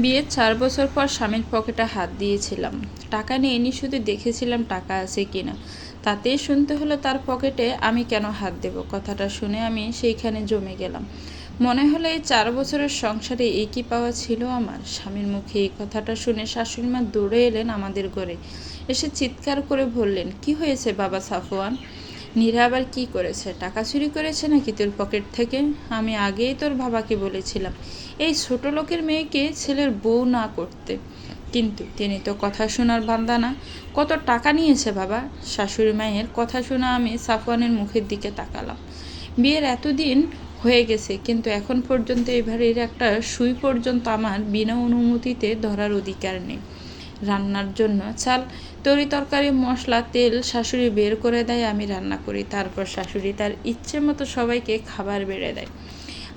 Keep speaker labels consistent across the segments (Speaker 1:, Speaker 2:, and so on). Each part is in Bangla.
Speaker 1: বিয়ের চার বছর পর স্বামীর পকেটে হাত দিয়েছিলাম। টাকা নিয়ে নি শুধু দেখেছিলাম টাকা আছে কি না তাতেই শুনতে হলো তার পকেটে আমি কেন হাত দেব? কথাটা শুনে আমি সেইখানে জমে গেলাম। মনে হলো এই চার বছরের সংসারে কি পাওয়া ছিল আমার। স্বামীর মুখে এই কথাটা শুনে শাশুড়ি মা দৌড়ে এলেন আমাদের ঘরে। এসে চিৎকার করে বললেন, কি হয়েছে বাবা সাফওয়ান? নীরা আবার কি করেছে? টাকা চুরি করেছে নাকি তোর পকেট থেকে? আমি আগেই তোর বাবাকে বলেছিলাম। এই ছোট লোকের মেয়েকে ছেলের বউ না করতে। কিন্তু তিনি তো কথা শোনার বান্দা না। কত টাকা নিয়েছে বাবা? শাশুড়ি মায়ের কথা শোনা আমি সাফওয়ানের মুখের দিকে তাকালাম। বিয়ের এতদিন হয়ে গেছে, কিন্তু এখন পর্যন্ত এই বাড়ির একটা সুই পর্যন্ত আমার বিনা অনুমতিতে ধরার অধিকার নেই। রান্নার জন্য চাল, তরি তরকারি, মশলা, তেল শাশুড়ি বের করে দেয়, আমি রান্না করি। তারপর শাশুড়ি তার ইচ্ছে মতো সবাইকে খাবার বেড়ে দেয়।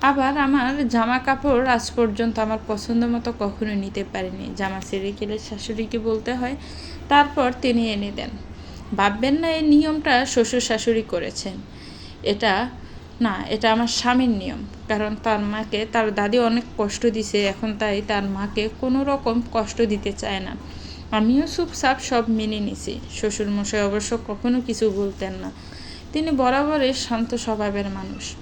Speaker 1: আবার আমার জামা কাপড় আজ পর্যন্ত আমার পছন্দ মতো কখনো নিতে পারিনি। জামা ছেড়ে গেলে শাশুড়িকে বলতে হয়, তারপর তিনি এনে দেন। ভাববেন না, এই নিয়মটা শ্বশুর শাশুড়ি করেছেন। এটা না, এটা আমার স্বামীর নিয়ম। কারণ তার মাকে, তার দাদি অনেক কষ্ট দিছে, এখন তাই তার মাকে কোনো রকম কষ্ট দিতে চায় না। আমিও চুপচাপ সব মেনে নিছি। শ্বশুরমশাই অবশ্য কখনো কিছু বলতেন না। তিনি বরাবরই শান্ত স্বভাবের মানুষ।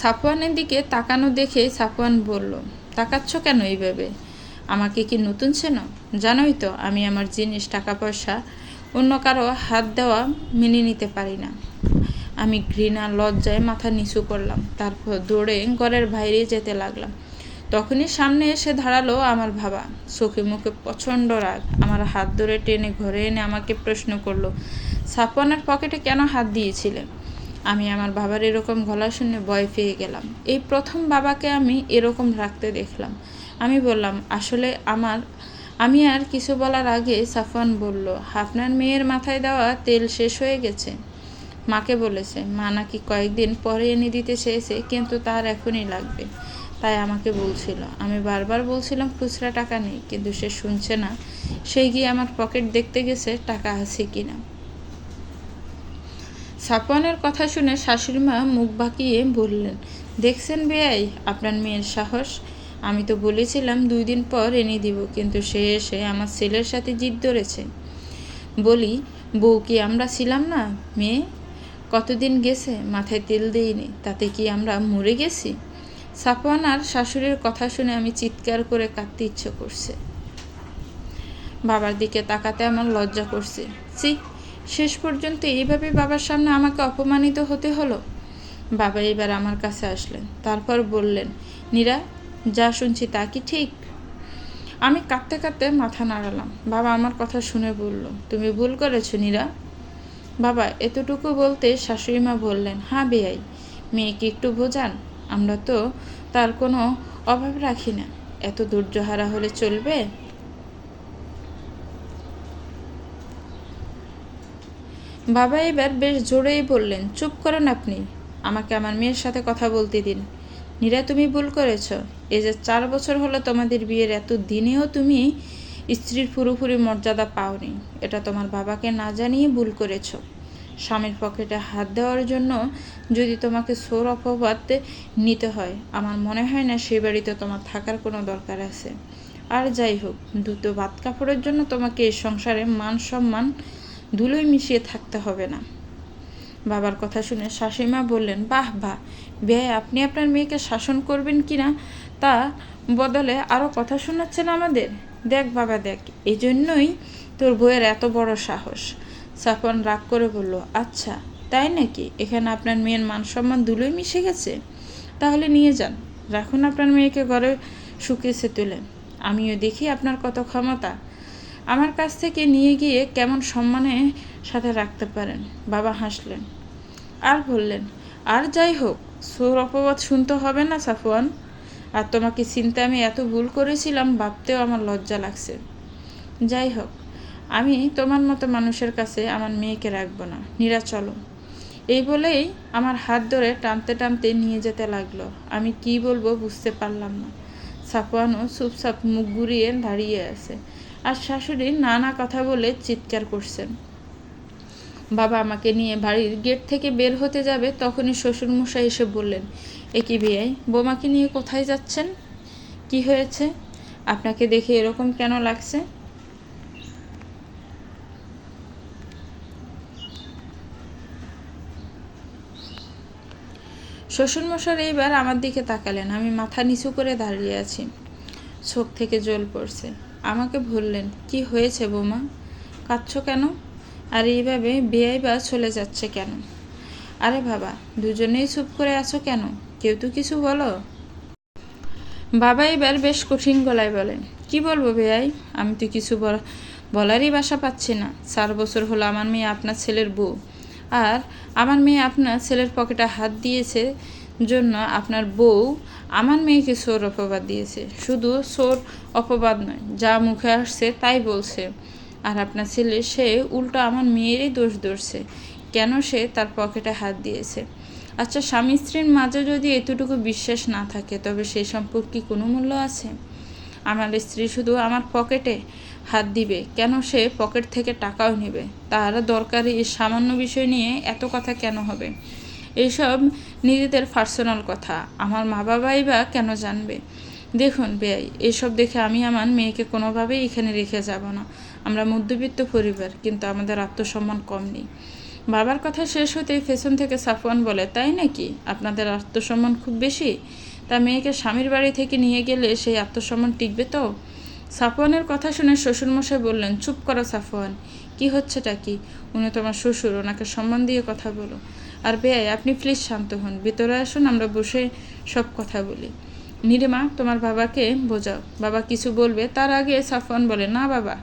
Speaker 1: সাফওয়ানের দিকে তাকানো দেখে সাফওয়ান বলল, তাকাচ্ছ কেন এইভাবে? আমাকে কি নতুন চেনো? জানোই তো, আমি আমার জিনিস টাকা পয়সা অন্য কারও হাত দেওয়া মেনে নিতে পারি না। আমি ঘৃণা, লজ্জায় মাথা নিচু করলাম, তারপর দৌড়ে ঘরের বাইরে যেতে লাগলাম। তখনই সামনে এসে দাঁড়াল আমার বাবা চোখে মুখে প্রচণ্ড রাগ। আমার হাত ধরে টেনে ঘরে এনে আমাকে প্রশ্ন করল, সাফওয়ানের পকেটে কেন হাত দিয়েছিলে? আমি আমার বাবার এরকম গলা শুনে ভয় পেয়ে গেলাম। এই প্রথম বাবাকে আমি এরকম রাখতে দেখলাম। আমি বললাম, আসলে আমার আমি আর কিছু বলার আগে সাফওয়ান বলল, আপনার মেয়ের মাথায় দেওয়া তেল শেষ হয়ে গেছে। মাকে বলেছে, মা নাকি কয়েকদিন পরে এনে দিতে চেয়েছে, কিন্তু তার এখনই লাগবে। তাই আমাকে বলছিল। আমি বারবার বলছিলাম, খুচরা টাকা নেই, কিন্তু সে শুনছে না। সে গিয়ে আমার পকেট দেখতে গেছে, টাকা আছে কিনা? সাপনের কথা শুনে শাশুড়ি মা মুখ বাঁকিয়ে বললেন, দেখছেন বেয়াই আপনার মেয়ের সাহস? আমি তো বলেছিলাম দুই দিন পর এনে দিব, কিন্তু সে এসে আমার ছেলের সাথে জিদ ধরেছে। বলি, বউ কি আমরা ছিলাম না, মেয়ে? কতদিন গেছে? মাথায় তেল দিইনি, তাতে কি আমরা মরে গেছি? সাপওয়ান আর শাশুড়ির কথা শুনে আমি চিৎকার করে কাঁদতে ইচ্ছে করছে। বাবার দিকে তাকাতে আমার লজ্জা করছে। চি শেষ পর্যন্ত এইভাবে বাবার সামনে আমাকে অপমানিত হতে হলো? বাবা এবার আমার কাছে আসলেন, তারপর বললেন, নীরা, যা শুনছি তা কি ঠিক? আমি কাঁদতে কাঁদতে মাথা নাড়ালাম। বাবা আমার কথা শুনে বলল, তুমি ভুল করেছ নীরা। বাবা এতটুকু বলতে শাশুড়ি মা বললেন হ্যাঁ বেয়াই মেয়েকে একটু বোঝান, আমরা তো তার কোনো অভাব রাখি না। এত ধৈর্যহারা হলে চলবে? বাবা এবার বেশ জোরেই বললেন, চুপ করেন আপনি। আমাকে আমার মেয়ের সাথে কথা বলতে দিন। নীরা, তুমি ভুল করেছ। এই যে চার বছর হলো তোমাদের বিয়ের, এত দিনেও তুমি স্ত্রীর পুরোপুরি মর্যাদা পাওনি। এটা তোমার বাবাকে না জানিয়ে ভুল করেছ। স্বামীর পকেটে হাত দেওয়ার জন্য যদি তোমাকে সোর অপবাদ নিতে হয়, আমার মনে হয় না সেই বাড়িতে তোমার থাকার কোনো দরকার আছে। আর যাই হোক দ্রুত ভাত কাপড়ের জন্য তোমাকে এই সংসারে মান সম্মান ধুলোই মিশিয়ে থাকতে হবে না। বাবার কথা শুনে শাশুড়িমা বললেন, বাহ বাহ, ব্যয়, আপনি আপনার মেয়েকে শাসন করবেন কি না তা বদলে আরও কথা শোনাচ্ছেন আমাদের? দেখ, বাবা, দেখ এই জন্যই তোর বইয়ের এত বড় সাহস। সাফন রাগ করে বলল আচ্ছা তাই নাকি? এখানে আপনার মেয়ের মান সম্মান দুলোই মিশে গেছে? তাহলে নিয়ে যান, রাখুন আপনার মেয়েকে ঘরে শুকিয়েছে তুলে আমিও দেখি আপনার কত ক্ষমতা। আমার কাছ থেকে নিয়ে গিয়ে কেমন সম্মানে সাথে রাখতে পারেন? বাবা হাসলেন। আর বললেন, আর যাই হোক সোর অপবাদ শুনতে হবে না, সাফওয়ান। আর তোমাকে চিনতে আমি এত ভুল করেছিলাম, ভাবতেও আমার লজ্জা লাগছে। যাই হোক, আমি তোমার মতো মানুষের কাছে আমার মেয়েকে রাখব না। নিরা, চলো। এই বলেই আমার হাত ধরে টানতে টানতে নিয়ে যেতে লাগল। আমি কি বলব বুঝতে পারলাম না। সাফওয়ানও চুপচাপ মুখ ঘুরিয়ে দাঁড়িয়ে আছে। আর শাশুড়ি নানা কথা বলে চিৎকার করছেন। বাবা আমাকে নিয়ে বাড়ির গেট থেকে বের হতে যাবে, তখনই শ্বশুরমশাই এসে বললেন, এ কি বিয়াই? বোমাকে নিয়ে কোথায় যাচ্ছেন? কি হয়েছে? আপনাকে দেখে এরকম কেন লাগছে? শ্বশুরমশার এইবার আমার দিকে তাকালেন। আমি মাথা নিচু করে দাঁড়িয়ে আছি। চোখ থেকে জল পড়ছে। আমাকে বললেন, কি হয়েছে বৌমা? কাঁদছো কেন? আর এইভাবে বেয়াই বা চলে যাচ্ছে কেন? আরে বাবা, দুজনেই চুপ করে আছো কেন? কেউ তো কিছু বলো? বাবা এবার বেশ কঠিন গলায় বলেন, কি বলব বেয়াই আমি তো কিছু বল- বলারই বাসা পাচ্ছি না। চার বছর হলো আমার মেয়ে আপনার ছেলের বউ। আর আমার মেয়ে আপনার ছেলের পকেটে হাত দিয়েছে জন্য আপনার বউ আমার মেয়েকে সোর অপবাদ দিয়েছে। শুধু সোর অপবাদ নয়, যা মুখে আসছে তাই বলছে। আর আপনার ছেলে, সে উল্টো আমার মেয়েরই দোষ ধরছে। কেন সে তার পকেটে হাত দিয়েছে? আচ্ছা স্বামী স্ত্রীর মাঝে যদি এতটুকু বিশ্বাস না থাকে, তবে সেই সম্পর্কে কোনো মূল্য আছে? আমার স্ত্রী শুধু আমার পকেটে হাত দিবে। কেন সে পকেট থেকে টাকাও নেবে? তার দরকারি সামান্য বিষয় নিয়ে এত কথা কেন হবে? এইসব নিজেদের পার্সোনাল কথা। আমার মা বাবাই বা কেন জানবে? দেখুন বেয়াই এইসব দেখে আমি আমার মেয়েকে কোনোভাবেই এখানে রেখে যাব না। আমরা মধ্যবিত্ত পরিবার, কিন্তু আমাদের আত্মসম্মান কম নেই। বাবার কথা শেষ হতেই পেছন থেকে সাফওয়ান বলে, তাই নাকি? আপনাদের আত্মসম্মান খুব বেশি? তা মেয়েকে স্বামীর বাড়ি থেকে নিয়ে গেলে সেই আত্মসম্মান টিকবে তো? সাফওয়ানের কথা শুনে শ্বশুরমশাই বললেন, চুপ করো সাফওয়ান, কি হচ্ছেটা কি? উনি তোমার শ্বশুর, ওনাকে সম্মান দিয়ে কথা বলো। আর বেয়াই আপনি প্লিজ শান্ত হন। ভিতরে আসুন, আমরা বসে সব কথা বলি। নিরিমা তোমার বাবাকে বোঝাও। বাবা কিছু বলবে, তার আগে সাফওয়ান বলে, না বাবা,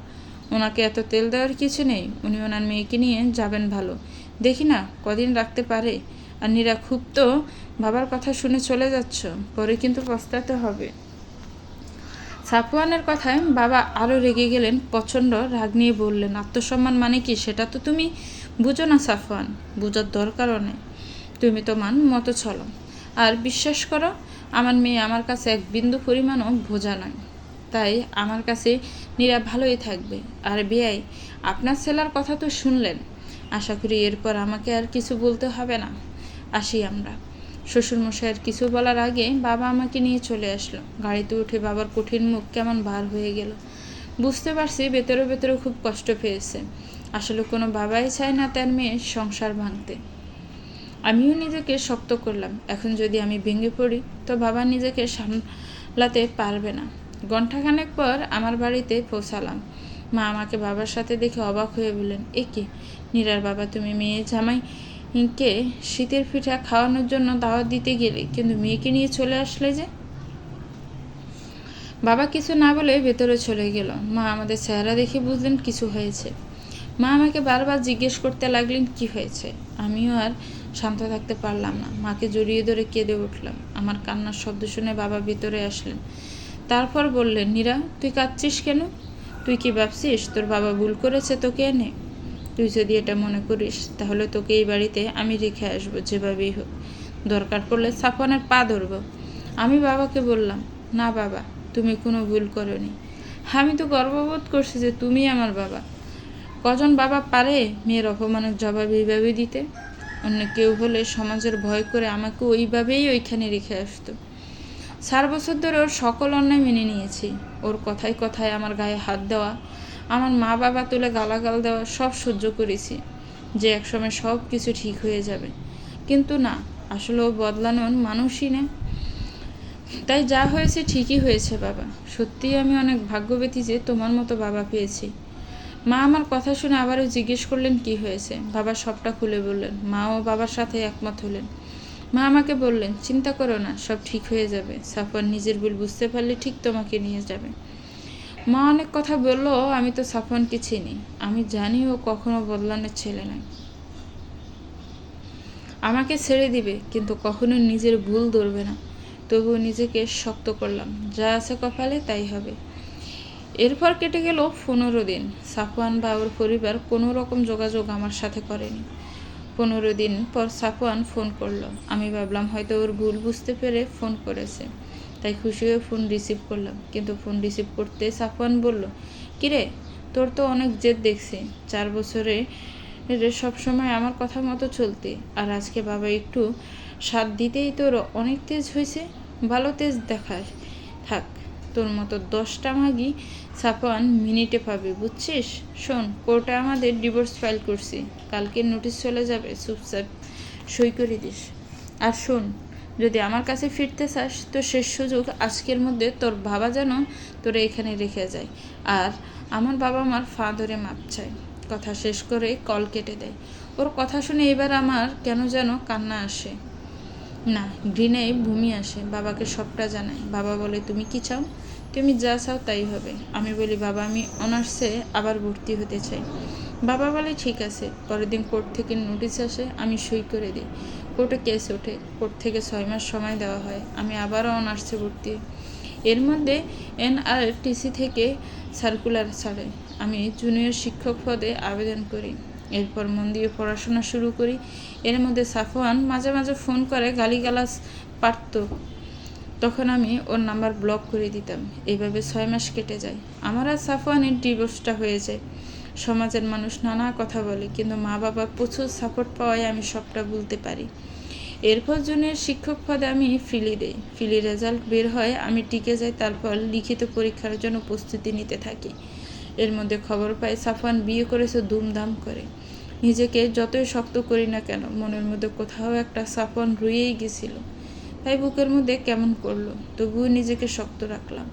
Speaker 1: ওনাকে এত তেল দেওয়ার কিছু নেই। উনি ওনার মেয়েকে নিয়ে যাবেন ভালো। দেখি না, কদিন রাখতে পারে? আর নিরা খুব তো, বাবার কথা শুনে চলে যাচ্ছ। পরে কিন্তু পস্তাতে হবে। সাফওয়ানের কথায় বাবা আরও রেগে গেলেন, প্রচণ্ড রাগ নিয়ে বললেন, আত্মসম্মান মানে কি? সেটা তো তুমি বুঝো না সাফওয়ান, বোঝার দরকারও নেই। তুমি তোমার মতো চলো। আর বিশ্বাস করো, আমার মেয়ে আমার কাছে এক বিন্দু পরিমাণও বোঝা নয়। তাই আমার কাছে নীরা ভালোই থাকবে। আর বেয়াই, আপনার ছেলার কথা তো শুনলেন। আশা করি এরপর আমাকে আর কিছু বলতে হবে না। আসি আমরা। শ্বশুরমশাইয়ের কিছু বলার আগে বাবা আমাকে নিয়ে চলে আসলো। গাড়িতে উঠে বাবার কঠিন মুখ কেমন ভার হয়ে গেল। বুঝতে পারছি ভেতরে ভেতরে খুব কষ্ট পেয়েছে। আসলে কোনো বাবাই চায় না তার মেয়ের সংসার ভাঙতে। আমিও নিজেকে শক্ত করলাম। এখন যদি আমি ভেঙে পড়ি, তো বাবা নিজেকে সামলাতে পারবে না। ঘণ্টাখানেক পর আমার বাড়িতে পৌঁছালাম। মা আমাকে বাবার সাথে দেখে অবাক হয়ে বললেন, এ কি? নীরার বাবা, তুমি মেয়ে জামাইকে শীতের পিঠা খাওয়ানোর জন্য দাওয়াত দিতে গেলে কিন্তু মেয়েকে নিয়ে চলে আসলে যে? বাবা কিছু না বলে ভেতরে চলে গেল। মা আমাদের চেহারা দেখে বুঝলেন কিছু হয়েছে। মা আমাকে বারবার জিজ্ঞেস করতে লাগলেন, কি হয়েছে? আমিও আর শান্ত থাকতে পারলাম না। মাকে জড়িয়ে ধরে কেঁদে উঠলাম। আমার কান্নার শব্দ শুনে বাবা ভিতরে আসলেন। তারপর বললেন, নীরা, তুই কাঁদছিস কেন? তুই কি ভাবছিস তোর বাবা ভুল করেছে তোকে এনে? তুই যদি এটা মনে করিস, তাহলে তোকে এই বাড়িতে আমি রেখে আসব যেভাবেই হোক। দরকার পড়লে সাফনের পা ধরবো। আমি বাবাকে বললাম, না বাবা, তুমি কোনো ভুল করনি। আমি তো গর্ববোধ করছি যে তুমি আমার বাবা। কজন বাবা পারে মেয়ের অপমানের জবাব এইভাবে দিতে? অন্য কেউ হলে সমাজের ভয় করে আমাকে ওইভাবেই ওইখানে রেখে আসতো। চার বছর ধরে ওর সকল অন্যায় মেনে নিয়েছি। ওর কথায় কথায় আমার গায়ে হাত দেওয়া আমার মা বাবা তুলে গালাগাল দেওয়া সব সহ্য করেছি, যে একসময় সব কিছু ঠিক হয়ে যাবে। কিন্তু না, আসলে ও বদলানোর মানুষই না। তাই যা হয়েছে ঠিকই হয়েছে, বাবা। সত্যিই আমি অনেক ভাগ্যবতী যে তোমার মতো বাবা পেয়েছি। মা আমার কথা শুনে আবারও জিজ্ঞেস করলেন, কি হয়েছে? বাবা সবটা খুলে বললেন মাও বাবার সাথে একমত হলেন। মা আমাকে বললেন, চিন্তা করো না, সব ঠিক হয়ে যাবে। সাফওয়ান নিজের ভুল বুঝতে পারলে ঠিক তোমাকে নিয়ে যাবে। মা অনেক কথা বলল, আমি তো সাফওয়ানকে চিনি। আমি জানি ও কখনো বদলানোর ছেলে নয়। আমাকে ছেড়ে দিবে, কিন্তু কখনো নিজের ভুল ধরবে না। তবুও নিজেকে শক্ত করলাম। যা আছে কপালে তাই হবে। এরপর কেটে গেল পনেরো দিন। সাফওয়ান বা ওর পরিবার কোনো রকম যোগাযোগ আমার সাথে করেনি। পনেরো দিন পর সাফওয়ান ফোন করল। আমি ভাবলাম হয়তো ওর ভুল বুঝতে পেরে ফোন করেছে। তাই খুশি হয়ে ফোন রিসিভ করলাম। কিন্তু ফোন রিসিভ করতে সাফওয়ান বলল, কিরে, তোর তো অনেক জেদ দেখছি। চার বছরে সব সময় আমার কথা মতো চলতে। আর আজকে বাবা একটু স্বাদ দিতেই তোর অনেক তেজ হয়েছে। ভালো তেজ দেখাস থাক, তোর মতো দশটা মাগি সাফওয়ান মিনিটে পাবে, বুঝছিস? শোন, কোর্টে আমাদের ডিভোর্স ফাইল করছি। কালকে নোটিশ চলে যাবে, চুপচাপ সই করে দিস। আর শোন যদি আমার কাছে ফিরতে চাস, তো শেষ সুযোগ আজকের মধ্যে তোর বাবা যেন তোরা এখানে রেখে যায়। আর আমার বাবা আমার ফা ধরে মাপ চায়। কথা শেষ করে কল কেটে দেয়। ওর কথা শুনে এবার আমার কেন যেন কান্না আসে। না ঘৃণায় ভূমি আসে। বাবাকে সবটা জানায়। বাবা বলে, তুমি কি চাও? তুমি যা চাও তাই হবে। আমি বলি, বাবা, আমি অনার্সে আবার ভর্তি হতে চাই। বাবা বলে, ঠিক আছে। পরের দিন কোর্ট থেকে নোটিশ আসে, আমি সই করে দিই। কোর্টে কেস ওঠে। কোর্ট থেকে ছয় মাস সময় দেওয়া হয়। আমি আবারও অনার্সে ভর্তি। এর মধ্যে এনআরটিসি থেকে সার্কুলার ছাড়ে। আমি জুনিয়র শিক্ষক পদে আবেদন করি। এরপর মন দিয়ে পড়াশোনা শুরু করি। এর মধ্যে সাফওয়ান মাঝে মাঝে ফোন করে গালিগালাজ পারত। তখন আমি ওর নাম্বার ব্লক করে দিতাম। এইভাবে ছয় মাস কেটে যায়। আমার আর সাফওয়ানের ডিভোর্সটা হয়ে যায়। সমাজের মানুষ নানা কথা বলে, কিন্তু মা বাবার প্রচুর সাপোর্ট পাওয়ায় আমি সবটা বলতে পারি। এরপর জুনিয়র শিক্ষক পদে আমি ফিলি দেই। ফিলি রেজাল্ট বের হয়, আমি টিকে যাই, তারপর লিখিত পরীক্ষার জন্য প্রস্তুতি নিতে থাকি। এর মধ্যে খবর পাই, সাফওয়ান বিয়ে করেছে, ধুমধাম করে। নিজেকে যতই শক্ত করি না কেন, মনের মধ্যে কোথাও একটা সাফওয়ান রয়েই গেছিল। তাই বুকের মধ্যে কেমন করল? তবুও নিজেকে শক্ত রাখলাম।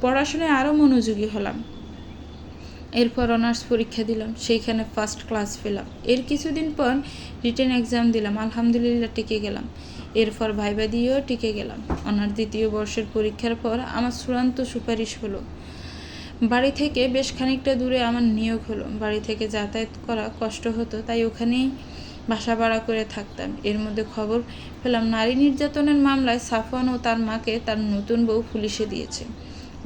Speaker 1: পড়াশোনায় আরও মনোযোগী হলাম। এরপর অনার্স পরীক্ষা দিলাম, সেইখানে ফার্স্ট ক্লাস পেলাম। এর কিছুদিন পর রিটেন এক্সাম দিলাম, আলহামদুলিল্লাহ টিকে গেলাম। এরপর ভাইবা দিয়েও টিকে গেলাম। অনার দ্বিতীয় বর্ষের পরীক্ষার পর আমার চূড়ান্ত সুপারিশ হলো। বাড়ি থেকে বেশ খানিকটা দূরে আমার নিয়োগ হলো। বাড়ি থেকে যাতায়াত করা কষ্ট হতো, তাই ওখানেই বাসা ভাড়া করে থাকতাম। এর মধ্যে খবর পেলাম, নারী নির্যাতনের মামলায় সাফওয়ান ও তার মাকে তার নতুন বউ পুলিশে দিয়েছে।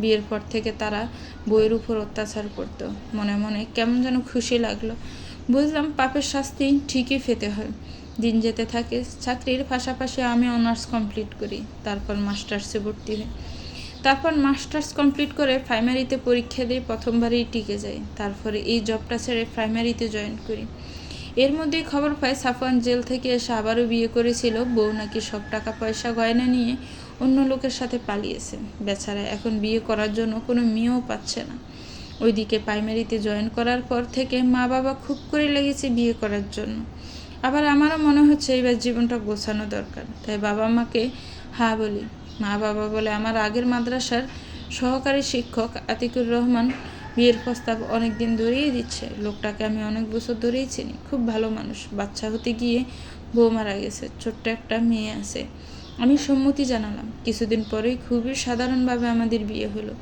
Speaker 1: বিয়ের পর থেকে তারা বইয়ের উপর অত্যাচার করতো। মনে মনে কেমন যেন খুশি লাগল। বুঝলাম পাপের শাস্তি ঠিকই পেতে হয়। দিন যেতে থাকে, চাকরির পাশাপাশি আমি অনার্স কমপ্লিট করি, তারপর মাস্টার্সে ভর্তি হই। তারপর মাস্টার্স কমপ্লিট করে প্রাইমারিতে পরীক্ষা দিয়ে প্রথমবারই টিকে যাই। তারপরে এই জবটা ছেড়ে প্রাইমারিতে জয়েন করি। এর মধ্যেই খবর পাই, সাফওয়ান জেল থেকে এসে আবারও বিয়ে করেছিল। বউ নাকি সব টাকা পয়সা গয়না নিয়ে অন্য লোকের সাথে পালিয়েছে। বেচারা এখন বিয়ে করার জন্য কোনো মেয়েও পাচ্ছে না। ওইদিকে প্রাইমারিতে জয়েন করার পর থেকে মা বাবা খুব করে লেগেছে বিয়ে করার জন্য। আবার আমারও মনে হচ্ছে এবার জীবনটা গোছানো দরকার। তাই বাবা মাকে হ্যাঁ বলি। মা বাবা বলে আমার আগের মাদ্রাসার সহকারী শিক্ষক আতিকুর রহমান বিয়ের প্রস্তাব অনেক দিন ধরেই দিচ্ছে। লোকটাকে আমি অনেক বছর ধরেই চিনি। খুব ভালো মানুষ। বাচ্চা হতে গিয়ে বউ মারা গেছে। ছোট্ট একটা মেয়ে আছে। আমি সম্মতি জানালাম। কিছুদিন পরেই খুবই সাধারণভাবে আমাদের বিয়ে হলো।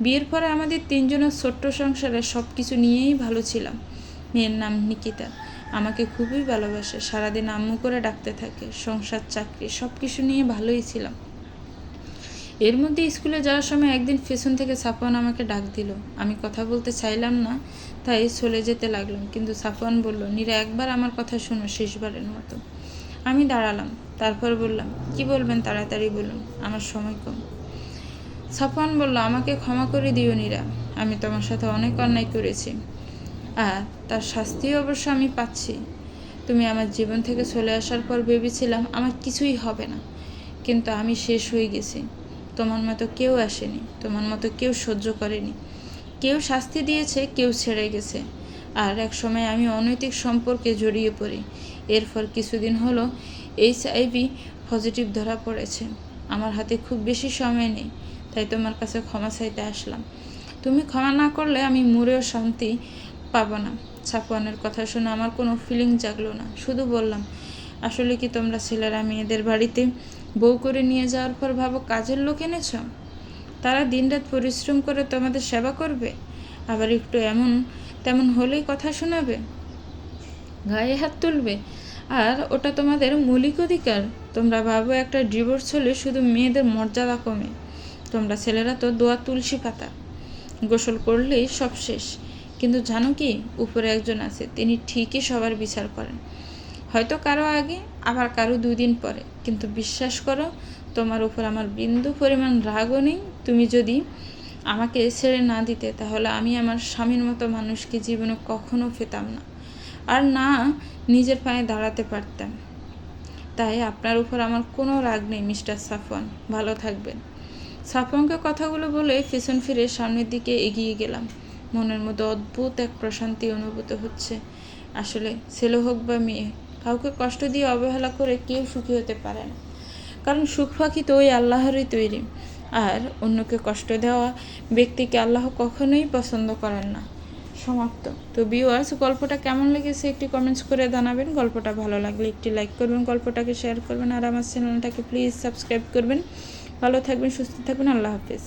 Speaker 1: বিয়ের পরে আমাদের তিনজনের ছোট্ট সংসারে সব কিছু নিয়েই ভালো ছিলাম। মেয়ের নাম নিকিতা। আমাকে খুবই ভালোবাসে, সারাদিন আম্মু করে ডাকতে থাকে, সংসার, চাকরি সব কিছু নিয়ে ভালোই ছিলাম। এর মধ্যে স্কুলে যাওয়ার সময় একদিন পেছন থেকে সাফওয়ান আমাকে ডাক দিল। আমি কথা বলতে চাইলাম না, তাই চলে যেতে লাগলাম, কিন্তু সাফওয়ান বলল, নীরা, একবার আমার কথা শোনো, শেষবারের মতো। আমি দাঁড়ালাম, তারপর বললাম, কি বলবেন তাড়াতাড়ি বলুন, আমার সময় কম। সাফওয়ান বলল, আমাকে ক্ষমা করে দিও নীরা, আমি তোমার সাথে অনেক অন্যায় করেছি, আর তার শাস্তিও অবশ্য আমি পাচ্ছি। তুমি আমার জীবন থেকে চলে আসার পর ভেবেছিলাম আমার কিছুই হবে না, কিন্তু আমি শেষ হয়ে গেছি। তোমার মতো কেউ আসেনি, তোমার মতো কেউ সহ্য করেনি। কেউ শাস্তি দিয়েছে, কেউ ছেড়ে গেছে, আর এক সময় আমি অনৈতিক সম্পর্কে জড়িয়ে পড়ি। এরপর কিছুদিন হলো এইচআইভি পজিটিভ ধরা পড়েছে। আমার হাতে খুব বেশি সময় নেই, তাই তোমার কাছে ক্ষমা চাইতে আসলাম। তুমি ক্ষমা না করলে আমি মরেও শান্তি পাবো না। সাফওয়ানের কথা শুনে আমার কোনো ফিলিং জাগলো না। শুধু বললাম, আসলে কি তোমরা ছেলেরা মেয়েদের বাড়িতে বউ করে নিয়ে যাওয়ার পর ভাবো কাজের লোক এনেছ? তারা দিনরাত পরিশ্রম করে তোমাদের সেবা করবে? আবার একটু এমন, তেমন হলেই কথা শোনাবে? গায়ে হাত তুলবে। আর ওটা তোমাদের মৌলিক অধিকার। তোমরা ভাবো একটা ডিভোর্স হলে শুধু মেয়েদের মর্যাদা কমে। তোমরা ছেলেরা তো দোয়া তুলসী পাতা। গোসল করলেই সব শেষ। কিন্তু জানো কি? উপরে একজন আছে, তিনি ঠিকই সবার বিচার করেন। হয়তো কারও আগে, আবার কারও দুই দিন পরে। কিন্তু বিশ্বাস করো, তোমার উপর আমার বিন্দু পরিমাণ রাগও নেই। তুমি যদি আমাকে ছেড়ে না দিতে, তাহলে আমি আমার স্বামীর মতো মানুষকে জীবনে কখনো পেতাম না। আর না নিজের পায়ে দাঁড়াতে পারতাম তাই আপনার উপর আমার কোনো রাগ নেই, মিস্টার সাফন ভালো থাকবেন। সাফনকে কথাগুলো বলে পিছন ফিরে সামনের দিকে এগিয়ে গেলাম। মনের মধ্যে অদ্ভুত এক প্রশান্তি অনুভূত হচ্ছে। আসলে ছেলে হোক বা মেয়ে, কাউকে কষ্ট দিয়ে অবহেলা করে কেউ সুখী হতে পারে না। কারণ সুখ পাখি তো ওই আল্লাহরই তৈরি। আর অন্যকে কষ্ট দেওয়া ব্যক্তিকে আল্লাহ কখনোই পছন্দ করেন না। সমাপ্ত। তো ভিউয়ার্স গল্পটা কেমন লেগেছে একটি কমেন্টস করে জানাবেন। গল্পটা ভালো লাগলে একটি লাইক করবেন, গল্পটাকে শেয়ার করবেন, আর আমার চ্যানেলটাকে প্লিজ সাবস্ক্রাইব করবেন। ভালো থাকবেন, সুস্থ থাকবেন, আল্লাহ হাফেজ।